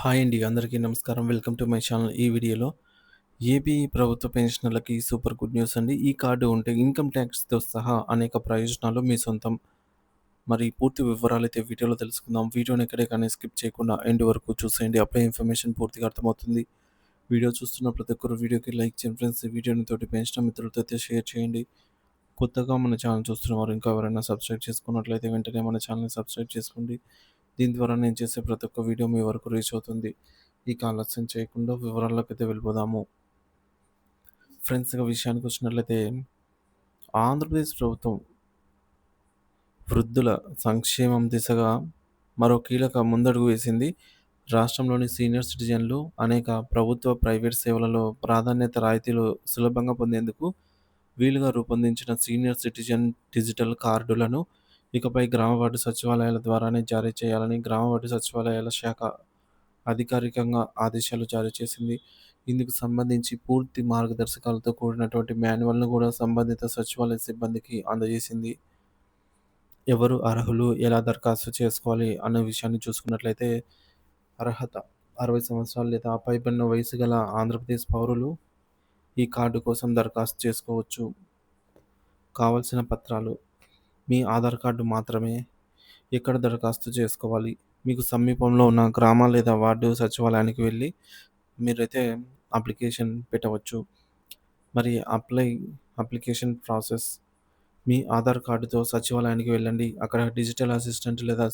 Hi అండి. అందరికీ నమస్కారం. Welcome to my channel. ఈ వీడియోలో ఏపీ ప్రభుత్వ పెన్షనర్లకి సూపర్ గుడ్ న్యూస్ అండి. ఈ కార్డు ఉంటే ఇన్‌కమ్ ట్యాక్స్‌తో సహా అనేక ప్రయోజనాలు మీ సొంతం. మరి పూర్తి వివరాలు అయితే వీడియోలో తెలుసుకుందాం. వీడియోని ఎక్కడే కానీ స్కిప్ చేయకుండా ఎండ్ వరకు చూసేయండి. అప్పుడే ఇన్ఫర్మేషన్ పూర్తిగా అర్థమవుతుంది. వీడియో చూస్తున్న ప్రతి ఒక్కరు వీడియోకి లైక్ చేయండి ఫ్రెండ్స్. ఈ వీడియోని తోటి పెన్షనర్ మిత్రులతో అయితే షేర్ చేయండి. కొత్తగా మన ఛానల్ చూస్తున్న వారు ఇంకా ఎవరైనా సబ్స్క్రైబ్ చేసుకున్నట్లయితే వెంటనే మన ఛానల్‌ని సబ్స్క్రైబ్ చేసుకోండి. దీని ద్వారా నేను చేసే ప్రతి ఒక్క వీడియో మీ వరకు రీచ్ అవుతుంది. ఇక ఆలస్యం చేయకుండా వివరాల్లోకైతే వెళ్ళిపోదాము. ఫ్రెండ్స్ విషయానికి వచ్చినట్లయితే ఆంధ్రప్రదేశ్ ప్రభుత్వం వృద్ధుల సంక్షేమం దిశగా మరో కీలక ముందడుగు వేసింది. రాష్ట్రంలోని సీనియర్ సిటిజన్లు అనేక ప్రభుత్వ, ప్రైవేట్ సేవలలో ప్రాధాన్యత రాయితీలు సులభంగా పొందేందుకు వీలుగా రూపొందించిన సీనియర్ సిటిజన్ డిజిటల్ కార్డులను ఇకపై గ్రామ వార్డు సచివాలయాల ద్వారానే జారీ చేయాలని గ్రామ వార్డు సచివాలయాల శాఖ అధికారికంగా ఆదేశాలు జారీ చేసింది. ఇందుకు సంబంధించి పూర్తి మార్గదర్శకాలతో కూడినటువంటి మాన్యువల్‌ను కూడా సంబంధిత సచివాలయ సిబ్బందికి అందజేసింది. ఎవరు అర్హులు? ఎలా దరఖాస్తు చేసుకోవాలి? అన్న విషయాన్ని చూసుకున్నట్లయితే అర్హత 60 సంవత్సరాలు లేదా పైబడిన వయసు గల ఆంధ్రప్రదేశ్ పౌరులు ఈ కార్డు కోసం దరఖాస్తు చేసుకోవచ్చు. కావలసిన పత్రాలు మీ ఆధార్ కార్డు మాత్రమే. ఎక్కడ దరఖాస్తు చేసుకోవాలి? మీకు సమీపంలో ఉన్న గ్రామ లేదా వార్డు సచివాలయానికి వెళ్ళి మీరైతే అప్లికేషన్ పెట్టవచ్చు. మరి అప్లై అప్లికేషన్ ప్రాసెస్ మీ ఆధార్ కార్డుతో సచివాలయానికి వెళ్ళండి. అక్కడ డిజిటల్ అసిస్టెంట్ లేదా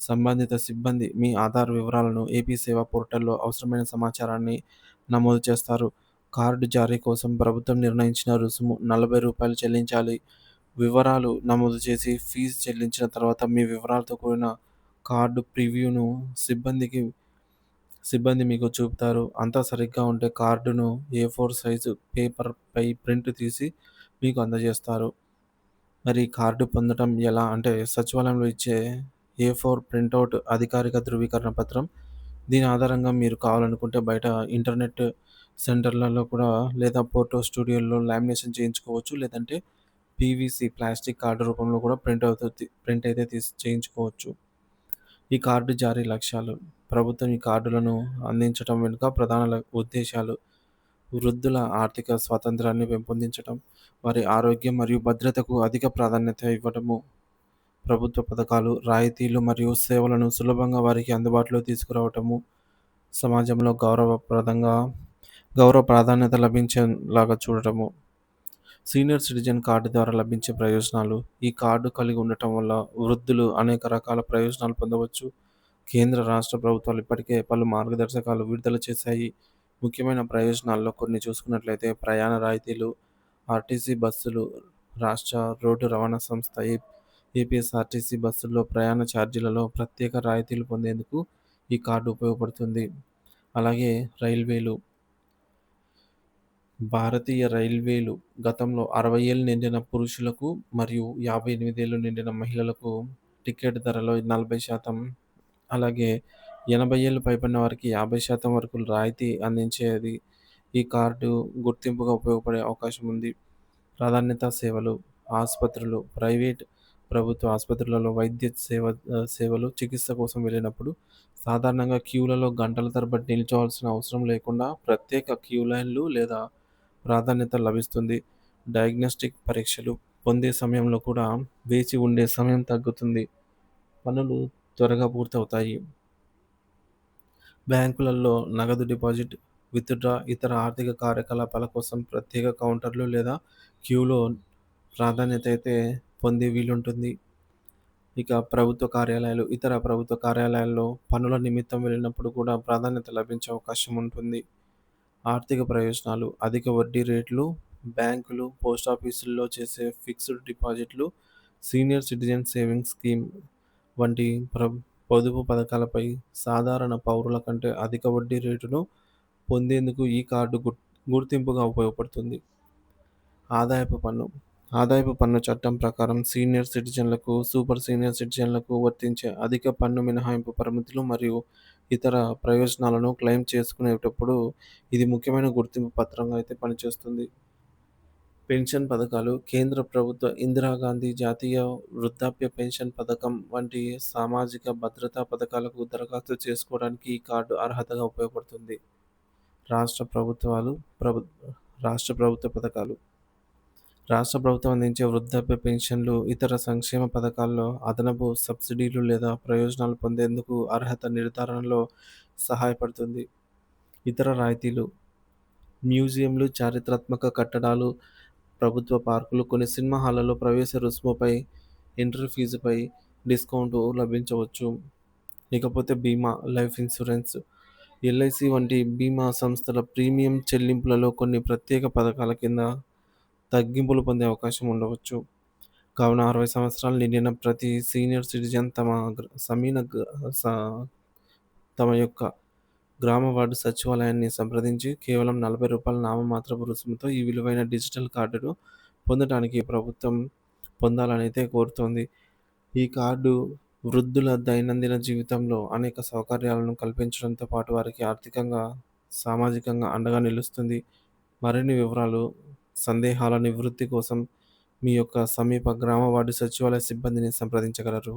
సంబంధిత సిబ్బంది మీ ఆధార్ వివరాలను ఏపీ సేవా పోర్టల్‌లో అవసరమైన సమాచారాన్ని నమోదు చేస్తారు. కార్డు జారీ కోసం ప్రభుత్వం నిర్ణయించిన రుసుము నలభై రూపాయలు చెల్లించాలి. వివరాలు నమోదు చేసి ఫీజు చెల్లించిన తర్వాత మీ వివరాలతో కూడిన కార్డు ప్రివ్యూను సిబ్బందికి సిబ్బంది మీకు చూపుతారు. అంతా సరిగ్గా ఉంటే కార్డును ఏ ఫోర్ సైజు పేపర్‌పై ప్రింట్ తీసి మీకు అందజేస్తారు. మరి కార్డు పొందడం ఎలా అంటే సచివాలయంలో ఇచ్చే ఏ ఫోర్ ప్రింటౌట్ అధికారిక ధృవీకరణ పత్రం. దీని ఆధారంగా మీరు కావాలనుకుంటే బయట ఇంటర్నెట్ సెంటర్‌లలో కూడా లేదా ఫోటో స్టూడియోలో లామినేషన్ చేయించుకోవచ్చు. లేదంటే పీవీసీ ప్లాస్టిక్ కార్డు రూపంలో కూడా ప్రింట్ అవుతుంది ప్రింట్ అయితే తీసి చేయించుకోవచ్చు. ఈ కార్డు జారీ లక్ష్యాలు ప్రభుత్వం ఈ కార్డులను అందించడం వెనుక ప్రధాన ఉద్దేశాలు వృద్ధుల ఆర్థిక స్వాతంత్రాన్ని పెంపొందించడం, వారి ఆరోగ్యం మరియు భద్రతకు అధిక ప్రాధాన్యత ఇవ్వడము, ప్రభుత్వ పథకాలు, రాయితీలు మరియు సేవలను సులభంగా వారికి అందుబాటులో తీసుకురావటము, సమాజంలో గౌరవప్రదంగా గౌరవ ప్రాధాన్యత లభించేలాగా చూడటము. సీనియర్ సిటిజన్ కార్డు ద్వారా లభించే ప్రయోజనాలు ఈ కార్డు కలిగి ఉండటం వల్ల వృద్ధులు అనేక రకాల ప్రయోజనాలు పొందవచ్చు. కేంద్ర, రాష్ట్ర ప్రభుత్వాలు ఇప్పటికే పలు మార్గదర్శకాలు విడుదల చేశాయి. ముఖ్యమైన ప్రయోజనాల్లో కొన్ని చూసుకున్నట్లయితే ప్రయాణ రాయితీలు, ఆర్టీసీ బస్సులు, రాష్ట్ర రోడ్డు రవాణా సంస్థ ఏ ఏపీఎస్ఆర్టీసీ బస్సుల్లో ప్రయాణ ఛార్జీలలో ప్రత్యేక రాయితీలు పొందేందుకు ఈ కార్డు ఉపయోగపడుతుంది. అలాగే రైల్వేలు భారతీయ రైల్వేలు గతంలో అరవై ఏళ్ళు నిండిన పురుషులకు మరియు యాభై ఎనిమిది ఏళ్ళు నిండిన మహిళలకు టికెట్ ధరలో 40% అలాగే ఎనభై ఏళ్ళు పైబడిన వారికి 50% వరకు రాయితీ అందించేది ఈ కార్డు గుర్తింపుగా ఉపయోగపడే అవకాశం ఉంది. ప్రాధాన్యత సేవలు ఆసుపత్రులు, ప్రైవేట్, ప్రభుత్వ ఆసుపత్రులలో వైద్య సేవ సేవలు చికిత్స కోసం వెళ్ళినప్పుడు సాధారణంగా క్యూలలో గంటల తరబడి నిల్చోవాల్సిన అవసరం లేకుండా ప్రత్యేక క్యూ లైన్‌లు లేదా ప్రాధాన్యత లభిస్తుంది. డయాగ్నోస్టిక్ పరీక్షలు పొందే సమయంలో కూడా వేచి ఉండే సమయం తగ్గుతుంది. పనులు త్వరగా పూర్తవుతాయి. బ్యాంకులలో నగదు డిపాజిట్, విత్‌డ్రా, ఇతర ఆర్థిక కార్యకలాపాల కోసం ప్రత్యేక కౌంటర్లు లేదా క్యూలో ప్రాధాన్యత అయితే పొందే వీలుంటుంది. ఇక ప్రభుత్వ కార్యాలయాలు ఇతర ప్రభుత్వ కార్యాలయాల్లో పనుల నిమిత్తం వెళ్ళినప్పుడు కూడా ప్రాధాన్యత లభించే అవకాశం ఉంటుంది. ఆర్థిక ప్రయోజనాలు అధిక వడ్డీ రేట్లు, బ్యాంకులు, పోస్టాఫీసుల్లో చేసే ఫిక్స్డ్ డిపాజిట్లు, సీనియర్ సిటిజన్ సేవింగ్స్ స్కీమ్ వంటి ప్ర పొదుపు పథకాలపై సాధారణ పౌరుల కంటే అధిక వడ్డీ రేటును పొందేందుకు ఈ కార్డు గుర్ గుర్తింపుగా ఉపయోగపడుతుంది. ఆదాయపు పన్ను ఆదాయపు పన్ను చట్టం ప్రకారం సీనియర్ సిటిజన్లకు, సూపర్ సీనియర్ సిటిజన్లకు వర్తించే అధిక పన్ను మినహాయింపు పరిమితులు మరియు ఇతర ప్రయోజనాలను క్లెయిమ్ చేసుకునేటప్పుడు ఇది ముఖ్యమైన గుర్తింపు పత్రంగా అయితే పనిచేస్తుంది. పెన్షన్ పథకాలు కేంద్ర ప్రభుత్వ ఇందిరాగాంధీ జాతీయ వృద్ధాప్య పెన్షన్ పథకం వంటి సామాజిక భద్రతా పథకాలకు దరఖాస్తు చేసుకోవడానికి ఈ కార్డు అర్హతగా ఉపయోగపడుతుంది రాష్ట్ర ప్రభుత్వాలు ప్రభు రాష్ట్ర ప్రభుత్వ పథకాలు రాష్ట్ర ప్రభుత్వం అందించే వృద్ధాప్య పెన్షన్లు ఇతర సంక్షేమ పథకాల్లో అదనపు సబ్సిడీలు లేదా ప్రయోజనాలు పొందేందుకు అర్హత నిర్ధారణలో సహాయపడుతుంది. ఇతర రాయితీలు మ్యూజియంలు చారిత్రాత్మక కట్టడాలు ప్రభుత్వ పార్కులు కొన్ని సినిమా హాళ్ళలో ప్రవేశ రుసుముపై ఎంట్రీ ఫీజుపై డిస్కౌంట్ లభించవచ్చు. ఇకపోతే బీమా లైఫ్ ఇన్సూరెన్స్ ఎల్ఐసి వంటి బీమా సంస్థల ప్రీమియం చెల్లింపులలో కొన్ని ప్రత్యేక పథకాల కింద తగ్గింపులు పొందే అవకాశం ఉండవచ్చు. కావున అరవై సంవత్సరాలు నిండిన ప్రతి సీనియర్ సిటిజన్ తమ గ్ర- సమీన స- తమ యొక్క గ్రామ వార్డు సచివాలయాన్ని సంప్రదించి కేవలం నలభై రూపాయల నామమాత్రపు రుసుముతో ఈ విలువైన డిజిటల్ కార్డును పొందడానికి ప్రభుత్వం పొందాలని అయితే కోరుతోంది. ఈ కార్డు వృద్ధుల దైనందిన జీవితంలో అనేక సౌకర్యాలను కల్పించడంతో పాటు వారికి ఆర్థికంగా సామాజికంగా అండగా నిలుస్తుంది. మరిన్ని వివరాలు సందేహాల నివృత్తి కోసం మీ యొక్క సమీప గ్రామ వార్డు సచివాలయ సిబ్బందిని సంప్రదించగలరు.